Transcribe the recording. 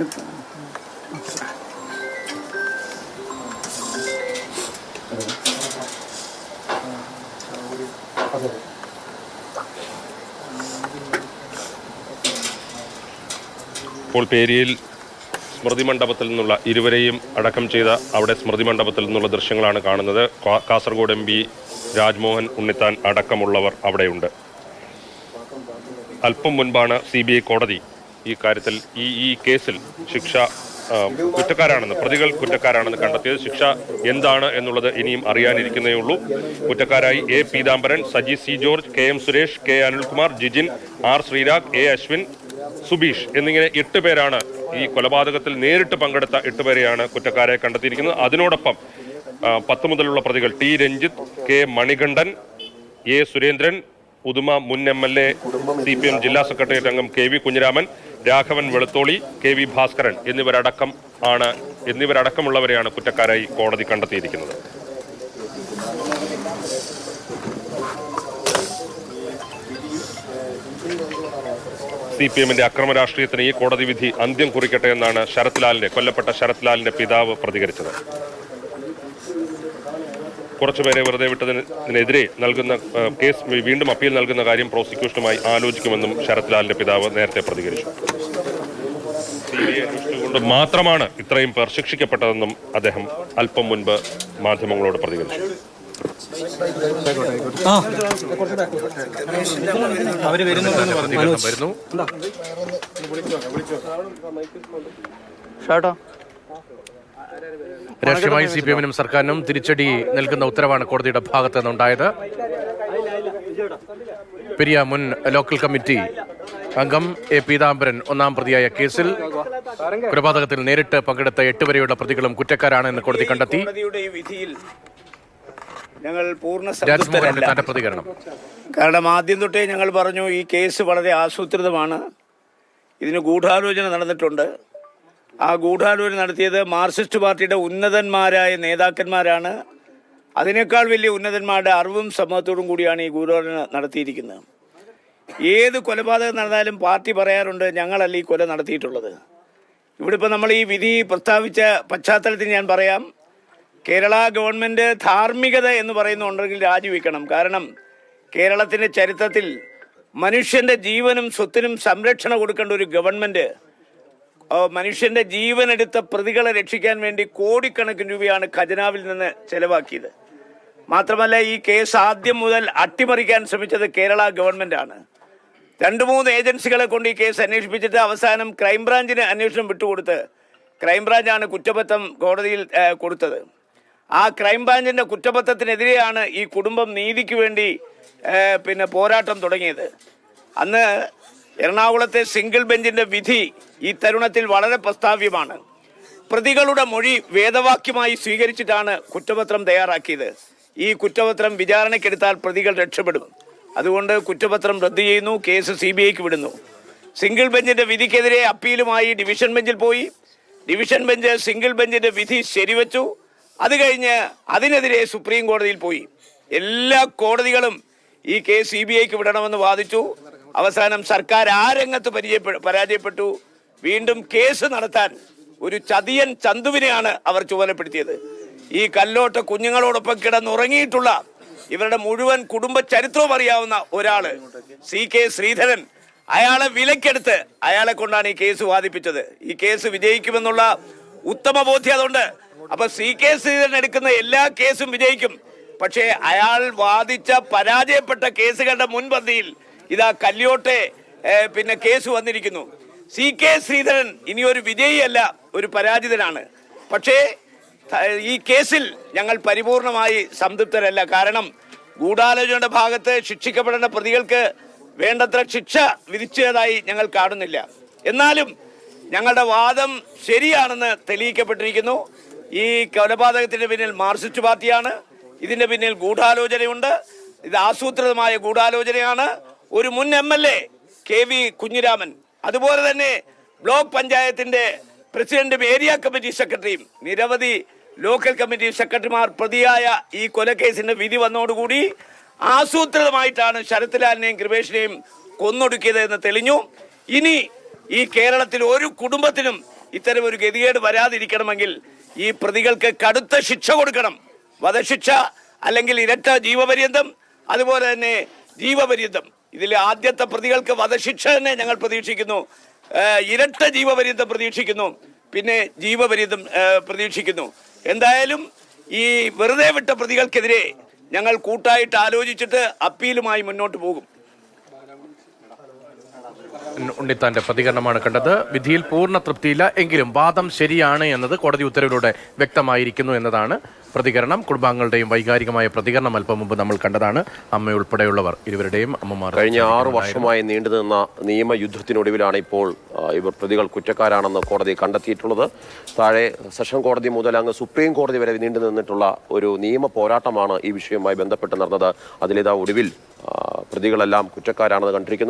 ഇപ്പോൾ പേരിയിൽ സ്മൃതി മണ്ഡപത്തിൽ നിന്നുള്ള ഇരുവരെയും അടക്കം ചെയ്ത അവിടെ സ്മൃതി മണ്ഡപത്തിൽ നിന്നുള്ള ദൃശ്യങ്ങളാണ് കാണുന്നത്. കാസർഗോഡ് എം പി രാജ്മോഹൻ ഉണ്ണിത്താൻ അടക്കമുള്ളവർ അവിടെയുണ്ട്. അല്പം മുൻപാണ് സി കോടതി ഈ കാര്യത്തിൽ ഈ ഈ കേസിൽ ശിക്ഷ കുറ്റക്കാരാണെന്ന് പ്രതികൾ കുറ്റക്കാരാണെന്ന് കണ്ടെത്തിയത് ശിക്ഷ എന്താണ് എന്നുള്ളത് ഇനിയും അറിയാനിരിക്കുന്നേ ഉള്ളൂ. കുറ്റക്കാരായി A Peethambaran Saji C George K M Suresh K Anilkumar Jijin R Sreerag A Ashwin Subeesh എന്നിങ്ങനെ എട്ട് പേരാണ് ഈ കൊലപാതകത്തിൽ നേരിട്ട് പങ്കെടുത്ത എട്ട് പേരെയാണ് കുറ്റക്കാരെ കണ്ടെത്തിയിരിക്കുന്നത്. അതിനോടൊപ്പം പത്ത് മുതലുള്ള പ്രതികൾ T Ranjith K Manikandan A Surendran Uduma മുൻ M L A C P M ജില്ലാ സെക്രട്ടേറിയറ്റ് അംഗം K V Kunhiraman Raghavan Velutholi K V Bhaskaran എന്നിവരടക്കം ആണ് എന്നിവരടക്കമുള്ളവരെയാണ് കുറ്റക്കാരായി കോടതി കണ്ടെത്തിയിരിക്കുന്നത്. സി പി എമ്മിന്റെ അക്രമ രാഷ്ട്രീയത്തിന് ഈ കോടതി വിധി അന്ത്യം കുറിക്കട്ടെ എന്നാണ് ശരത് ലാലിന്റെ കൊല്ലപ്പെട്ട ശരത് ലാലിന്റെ പിതാവ് പ്രതികരിച്ചത്. കുറച്ചുപേരെ വെറുതെ വിട്ടതിനെതിരെ നൽകുന്ന കേസ് വീണ്ടും അപ്പീൽ നൽകുന്ന കാര്യം പ്രോസിക്യൂഷനുമായി ആലോചിക്കുമെന്നും ശരത് ലാലിന്റെ പിതാവ് നേരത്തെ പ്രതികരിച്ചു. അന്വേഷിച്ചുകൊണ്ട് മാത്രമാണ് ഇത്രയും പേർ ശിക്ഷിക്കപ്പെട്ടതെന്നും അദ്ദേഹം അല്പം മുൻപ് മാധ്യമങ്ങളോട് പ്രതികരിച്ചു. അവർ വരുന്നുണ്ടെന്ന് പറഞ്ഞു. പ്രതികരണം വരുന്നു. ഷാട്ടോ? രാഷ്ട്രീയമായി സി പി എമ്മിനും സർക്കാരിനും തിരിച്ചടി നൽകുന്ന ഉത്തരവാണ് കോടതിയുടെ ഭാഗത്ത് നിന്നുണ്ടായത്. പെരിയ മുൻ ലോക്കൽ കമ്മിറ്റി അംഗം എ പീതാംബരൻ ഒന്നാം പ്രതിയായ കേസിൽ കൊലപാതകത്തിൽ നേരിട്ട് പങ്കെടുത്ത എട്ട് വരെയുള്ള പ്രതികളും കുറ്റക്കാരാണെന്ന് കോടതി കണ്ടെത്തി. പ്രതികരണം. കാരണം ആദ്യം തൊട്ടേ ഞങ്ങൾ പറഞ്ഞു ഈ കേസ് വളരെ ആസൂത്രിതമാണ്. ഇതിന് ഗൂഢാലോചന നടന്നിട്ടുണ്ട്. ആ ഗൂഢാലോചന നടത്തിയത് മാർക്സിസ്റ്റ് പാർട്ടിയുടെ ഉന്നതന്മാരായ നേതാക്കന്മാരാണ്. അതിനേക്കാൾ വലിയ ഉന്നതന്മാരുടെ അറിവും സമ്മതത്തോടും കൂടിയാണ് ഈ ഗൂഢാലോചന നടത്തിയിരിക്കുന്നത്. ഏത് കൊലപാതകം നടന്നാലും പാർട്ടി പറയാറുണ്ട് ഞങ്ങളല്ല ഈ കൊല നടത്തിയിട്ടുള്ളത്. ഇവിടെ ഇപ്പോൾ നമ്മൾ ഈ വിധി പ്രസ്താവിച്ച പശ്ചാത്തലത്തിൽ ഞാൻ പറയാം കേരള ഗവൺമെന്റ് ധാർമ്മികത എന്ന് പറയുന്നുണ്ടെങ്കിൽ രാജിവെക്കണം. കാരണം കേരളത്തിന്റെ ചരിത്രത്തിൽ മനുഷ്യന്റെ ജീവനും സ്വത്തിനും സംരക്ഷണം കൊടുക്കേണ്ട ഒരു ഗവൺമെന്റ് മനുഷ്യന്റെ ജീവനെടുത്ത പ്രതികളെ രക്ഷിക്കാൻ വേണ്ടി കോടിക്കണക്കിന് രൂപയാണ് ഖജനാവിൽ നിന്ന് ചെലവാക്കിയത്. മാത്രമല്ല ഈ കേസ് ആദ്യം മുതൽ അട്ടിമറിക്കാൻ ശ്രമിച്ചത് കേരള ഗവൺമെന്റാണ് രണ്ട് മൂന്ന് ഏജൻസികളെ കൊണ്ട് ഈ കേസ് അന്വേഷിപ്പിച്ചിട്ട് അവസാനം ക്രൈംബ്രാഞ്ചിന് അന്വേഷണം വിട്ടുകൊടുത്ത് ക്രൈംബ്രാഞ്ചാണ് കുറ്റപത്രം കോടതിയിൽ കൊടുത്തത്. ആ ക്രൈംബ്രാഞ്ചിന്റെ കുറ്റപത്രത്തിനെതിരെയാണ് ഈ കുടുംബം നീതിക്ക് വേണ്ടി പിന്നെ പോരാട്ടം തുടങ്ങിയത്. അന്ന് എറണാകുളത്തെ സിംഗിൾ ബെഞ്ചിന്റെ വിധി ഈ തരുണത്തിൽ വളരെ പ്രസ്താവ്യമാണ്. പ്രതികളുടെ മൊഴി വേദവാക്യമായി സ്വീകരിച്ചിട്ടാണ് കുറ്റപത്രം തയ്യാറാക്കിയത്. ഈ കുറ്റപത്രം വിചാരണയ്ക്കെടുത്താൽ പ്രതികൾ രക്ഷപ്പെടും. അതുകൊണ്ട് കുറ്റപത്രം റദ്ദു ചെയ്യുന്നു കേസ് സി ബി ഐക്ക് വിടുന്നു. സിംഗിൾ ബെഞ്ചിന്റെ വിധിക്കെതിരെ അപ്പീലുമായി ഡിവിഷൻ ബെഞ്ചിൽ പോയി. ഡിവിഷൻ ബെഞ്ച് സിംഗിൾ ബെഞ്ചിന്റെ വിധി ശരിവച്ചു. അത് കഴിഞ്ഞ് അതിനെതിരെ സുപ്രീം കോടതിയിൽ പോയി. എല്ലാ കോടതികളും ഈ കേസ് സി ബി ഐക്ക് വിടണമെന്ന് വാദിച്ചു. അവസാനം സർക്കാർ ആ രംഗത്ത് പരാജയപ്പെട്ടു. വീണ്ടും കേസ് നടത്താൻ ഒരു ചതിയൻ ചന്തുവിനെയാണ് അവർ ചുമതലപ്പെടുത്തിയത്. ഈ കല്ലോട്ട കുഞ്ഞുങ്ങളോടൊപ്പം കിടന്നുറങ്ങിയിട്ടുള്ള ഇവരുടെ മുഴുവൻ കുടുംബ ചരിത്രവും അറിയാവുന്ന ഒരാൾ സി കെ ശ്രീധരൻ. അയാളെ വിലക്കെടുത്ത് അയാളെ കൊണ്ടാണ് ഈ കേസ് വാദിപ്പിച്ചത്. ഈ കേസ് വിജയിക്കുമെന്നുള്ള ഉത്തമ ബോധ്യം അതുകൊണ്ട് അപ്പൊ സി കെ ശ്രീധരൻ എടുക്കുന്ന എല്ലാ കേസും വിജയിക്കും. പക്ഷേ അയാൾ വാദിച്ച പരാജയപ്പെട്ട കേസുകളുടെ മുൻപന്തിയിൽ ഇതാ കല്യോട്ടെ പിന്നെ കേസ് വന്നിരിക്കുന്നു. സി കെ ശ്രീധരൻ ഇനി ഒരു വിജയിയല്ല ഒരു പരാജിതനാണ്. പക്ഷേ ഈ കേസിൽ ഞങ്ങൾ പരിപൂർണമായി സംതൃപ്തരല്ല. കാരണം ഗൂഢാലോചനയുടെ ഭാഗത്ത് ശിക്ഷിക്കപ്പെടേണ്ട പ്രതികൾക്ക് വേണ്ടത്ര ശിക്ഷ വിധിച്ചതായി ഞങ്ങൾ കാണുന്നില്ല. എന്നാലും ഞങ്ങളുടെ വാദം ശരിയാണെന്ന് തെളിയിക്കപ്പെട്ടിരിക്കുന്നു. ഈ കൊലപാതകത്തിന്റെ പിന്നിൽ മാർസിസ്റ്റ് പാർട്ടിയാണ്. ഇതിന്റെ പിന്നിൽ ഗൂഢാലോചനയുണ്ട്. ഇത് ആസൂത്രിതമായ ഗൂഢാലോചനയാണ്. ഒരു മുൻ M L A K V Kunhiraman. അതുപോലെ തന്നെ ബ്ലോക്ക് പഞ്ചായത്തിന്റെ പ്രസിഡന്റും ഏരിയ കമ്മിറ്റി സെക്രട്ടറിയും നിരവധി ലോക്കൽ കമ്മിറ്റി സെക്രട്ടറിമാർ പ്രതിയായ ഈ കൊലക്കേസിന്റെ വിധി വന്നതോടുകൂടി ആസൂത്രിതമായിട്ടാണ് ശരത്ലാലിനെയും കൃപേഷിനെയും കൊന്നൊടുക്കിയത് എന്ന് തെളിഞ്ഞു. ഇനി ഈ കേരളത്തിൽ ഒരു കുടുംബത്തിനും ഇത്തരം ഒരു ഗതികേട് വരാതിരിക്കണമെങ്കിൽ ഈ പ്രതികൾക്ക് കടുത്ത ശിക്ഷ കൊടുക്കണം. വധശിക്ഷ അല്ലെങ്കിൽ ഇരട്ട ജീവപര്യന്തം അതുപോലെ തന്നെ ജീവപര്യന്തം. ഇതിലെ ആദ്യത്തെ പ്രതികൾക്ക് വധശിക്ഷ തന്നെ ഞങ്ങൾ പ്രതീക്ഷിക്കുന്നു. ഇരട്ട ജീവപര്യന്തം പ്രതീക്ഷിക്കുന്നു. പിന്നെ ജീവപര്യന്തം പ്രതീക്ഷിക്കുന്നു. എന്തായാലും ഈ വെറുതെ വിട്ട പ്രതികൾക്കെതിരെ ഞങ്ങൾ കൂട്ടായിട്ട് ആലോചിച്ചിട്ട് അപ്പീലുമായി മുന്നോട്ട് പോകും. ഉണ്ണിത്താന്റെ പ്രതികരണമാണ് കണ്ടത്. വിധിയിൽ പൂർണ തൃപ്തിയില്ല എങ്കിലും വാദം ശരിയാണ് എന്നത് കോടതി ഉത്തരവിലൂടെ വ്യക്തമായിരിക്കുന്നു എന്നതാണ് പ്രതികരണം. കുടുംബാംഗങ്ങളുടെയും വൈകാരികമായ പ്രതികരണം അല്പം മുമ്പ് നമ്മൾ കണ്ടതാണ്. അമ്മയുൾപ്പെടെയുള്ളവർ ഇരുവരുടെയും അമ്മമാർ കഴിഞ്ഞ ആറ് വർഷമായി നീണ്ടുനിന്ന നിയമയുദ്ധത്തിനൊടുവിലാണ് ഇപ്പോൾ ഇവർ പ്രതികൾ കുറ്റക്കാരാണെന്ന് കോടതി കണ്ടെത്തിയിട്ടുള്ളത്. താഴെ സെഷൻ കോടതി മുതൽ അങ്ങ് സുപ്രീം കോടതി വരെ നീണ്ടു നിന്നിട്ടുള്ള ഒരു നിയമ പോരാട്ടമാണ് ഈ വിഷയവുമായി ബന്ധപ്പെട്ട് നടന്നത്. അതിലിതാ ഒടുവിൽ പ്രതികളെല്ലാം കുറ്റക്കാരാണെന്ന് കണ്ടിരിക്കുന്നു.